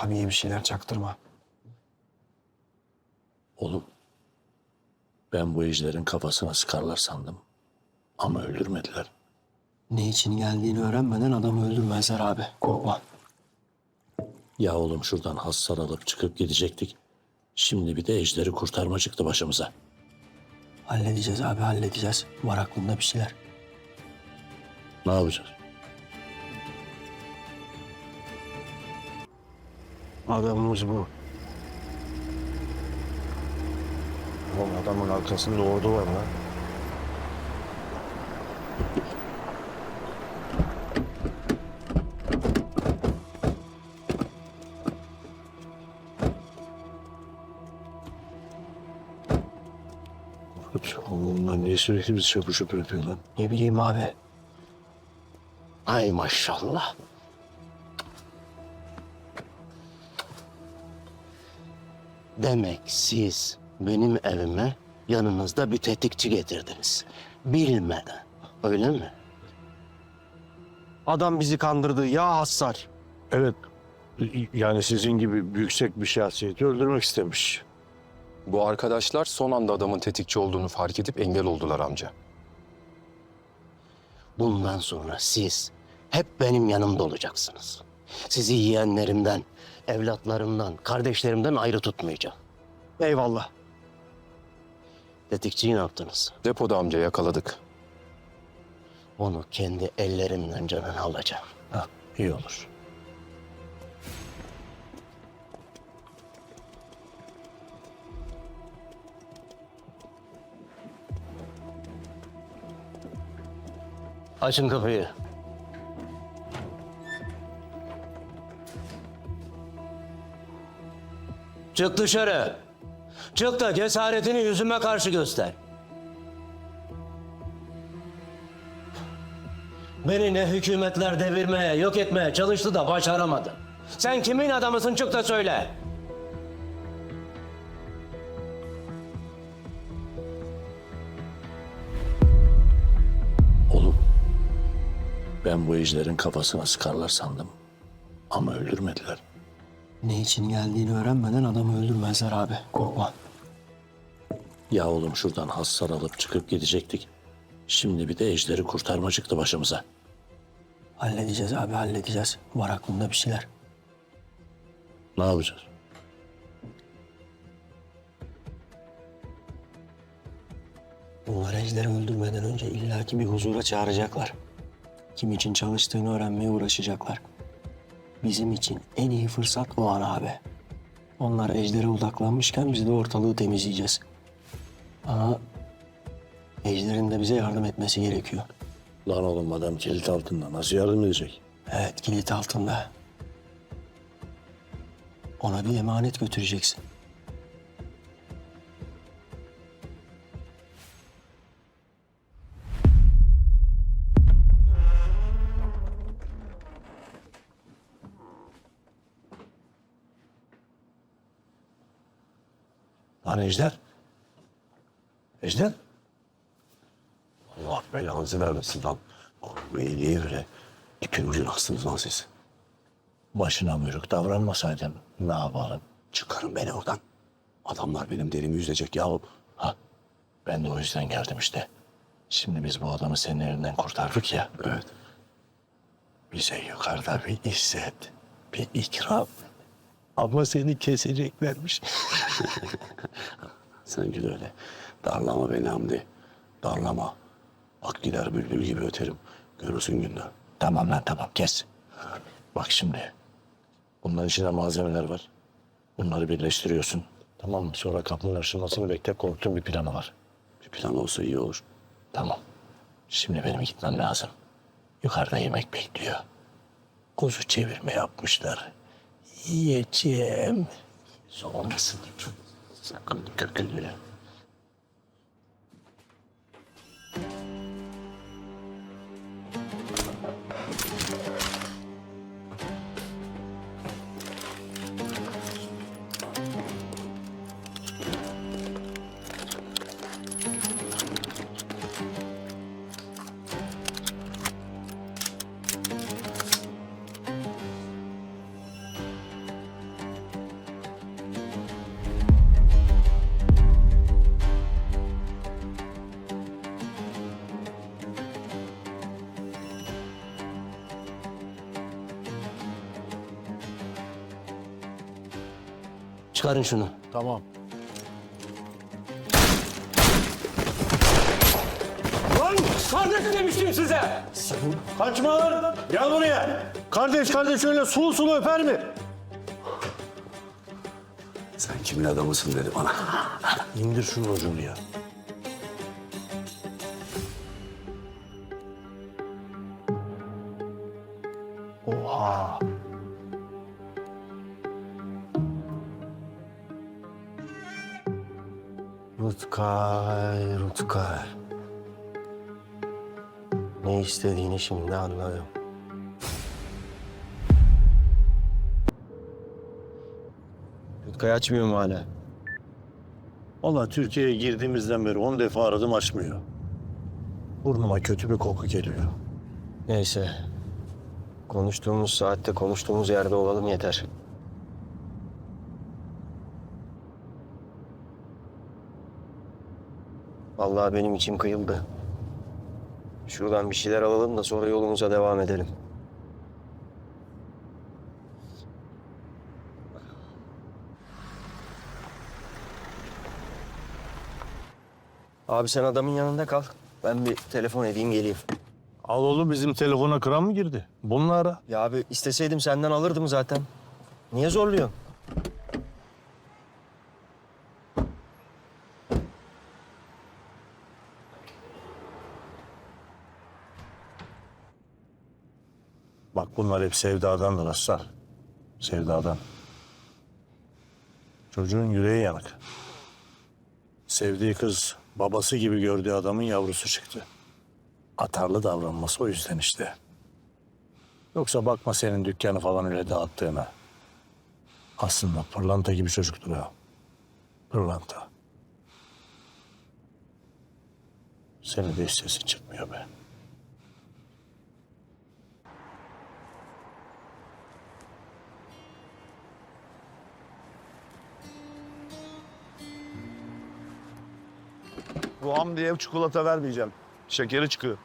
Abiye bir şeyler çaktırma. Oğlum, ben bu ejderin kafasına sıkarlar sandım. Ama öldürmediler. Ne için geldiğini öğrenmeden adamı öldürmezler abi. Korkma. Ya oğlum şuradan hasar alıp çıkıp gidecektik. Şimdi bir de ejderi kurtarma çıktı başımıza. Halledeceğiz abi halledeceğiz. Var aklımda bir şeyler. Ne yapacağız? Adamımız bu. Oğlum adamın arkasında ordu var lan. Lan niye sürekli bizi çapır çapır yapıyor lan? Ne bileyim abi. Ay maşallah. Demek siz benim evime yanınızda bir tetikçi getirdiniz. Bilmeden. Öyle mi? Adam bizi kandırdı ya Hassar. Evet. Yani sizin gibi yüksek bir şahsiyeti öldürmek istemiş. Bu arkadaşlar son anda adamın tetikçi olduğunu fark edip engel oldular amca. Bundan sonra siz hep benim yanımda olacaksınız. Sizi yeğenlerimden, evlatlarımdan, kardeşlerimden ayrı tutmayacağım. Eyvallah. Tetikçiyi ne yaptınız? Depoda amca yakaladık. Onu kendi ellerimle canını alacağım. Ha, iyi olur. Açın kapıyı. Çık dışarı. Çık da cesaretini yüzüme karşı göster. Beni ne hükümetler devirmeye, yok etmeye çalıştı da başaramadın. Sen kimin adamısın çık da söyle. Oğlum, ben bu ejderin kafasına sıkarlar sandım. Ama öldürmediler. Ne için geldiğini öğrenmeden adamı öldürmezler abi. Korkma. Ya oğlum şuradan hasar alıp çıkıp gidecektik. Şimdi bir de ejderi kurtarma çıktı başımıza. Halledeceğiz abi halledeceğiz. Var aklımda bir şeyler. Ne yapacağız? Bunlar ejderi öldürmeden önce illaki bir huzura çağıracaklar. Kim için çalıştığını öğrenmeye uğraşacaklar. Bizim için en iyi fırsat o an abi. Onlar ejdere odaklanmışken biz de ortalığı temizleyeceğiz. Ama ejderin de bize yardım etmesi gerekiyor. Lan oğlum adam kilit altında nasıl yardım edecek? Evet kilit altında. Ona bir emanet götüreceksin. Lan Ejder. Ejder. Allah belanızı vermesin lan. İyiliği öyle. İpin ucuna astınız lan siz. Başına buyruk davranmasaydın ne yapalım? Çıkarın beni oradan. Adamlar benim derimi yüzecek yahu. Ha, ben de o yüzden geldim işte. Şimdi biz bu adamı senin elinden kurtardık ya. Evet. Bize yukarıda bir izzet, bir ikram. Ama seni keseceklermiş. Sen gül öyle. Darlama beni Hamdi. Darlama. Bak gider bülbül gibi öterim. Görürsün günde. tamam lan tamam kes. Bak şimdi. Bunların içinde malzemeler var. Bunları birleştiriyorsun. Tamam mı? Sonra kapının açılmasını bekle. Korktuğum bir planı var. Bir plan olsa iyi olur. Tamam. Şimdi benim gitmem lazım. Yukarıda yemek bekliyor. Kuzu çevirme yapmışlar. Yiyeceğim. Soğumasın. Sakın dikkat Çıkarın şunu. Tamam. Lan kardeş demiştim size. Kaçma lan. Gel buraya. Kardeş kardeş öyle sulu sulu öper mi? Sen kimin adamısın dedi bana. İndir şunun ucunu ya. Oha. Rutkay, Rutkay. Ne istediğini şimdi anladım. Yutkay açmıyor mu hala? Valla Türkiye'ye girdiğimizden beri on defa aradım açmıyor. Burnuma kötü bir koku geliyor. Neyse. Konuştuğumuz saatte konuştuğumuz yerde olalım yeter. Vallahi benim içim kıyıldı. Şuradan bir şeyler alalım da sonra yolumuza devam edelim. Abi sen adamın yanında kal. Ben bir telefon edeyim geleyim. Al oğlum bizim telefona kıran mı girdi? Bununla ara. Ya abi isteseydim senden alırdım zaten. Niye zorluyorsun? Bak bunlar hep sevdadandır Aslar. Sevdadan. Çocuğun yüreği yanık. Sevdiği kız babası gibi gördüğü adamın yavrusu çıktı. Atarlı davranması o yüzden işte. Yoksa bakma senin dükkanı falan öyle dağıttığına. Aslında pırlanta gibi çocuktur ha. Pırlanta. Senin de hiç çıkmıyor be. Ruham diye çikolata vermeyeceğim. Şekeri çıkıyor.